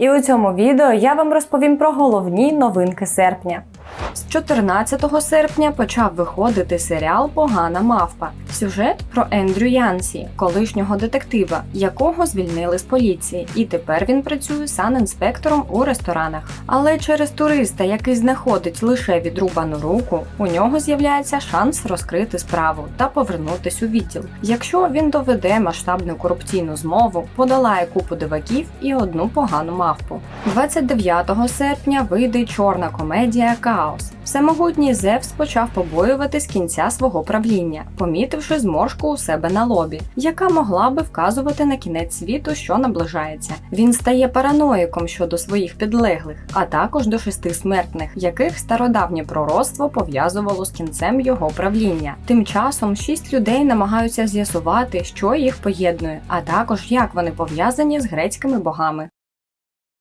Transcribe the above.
І у цьому відео я вам розповім про головні новинки серпня. З 14 серпня почав виходити серіал Погана мавпа. Сюжет про Ендрю Янсі, колишнього детектива, якого звільнили з поліції, і тепер він працює санінспектором у ресторанах. Але через туриста, який знаходить лише відрубану руку, у нього з'являється шанс розкрити справу та повернутись у відділ. Якщо він доведе масштабну корупційну змову, подолає купу диваків і одну погану мавпу. 29 серпня вийде чорна комедія Каос. Всемогутній Зевс почав побоюватись кінця свого правління, помітивши зморшку у себе на лобі, яка могла би вказувати на кінець світу, що наближається. Він стає параноїком щодо своїх підлеглих, а також до шести смертних, яких стародавнє пророцтво пов'язувало з кінцем його правління. Тим часом шість людей намагаються з'ясувати, що їх поєднує, а також як вони пов'язані з грецькими богами.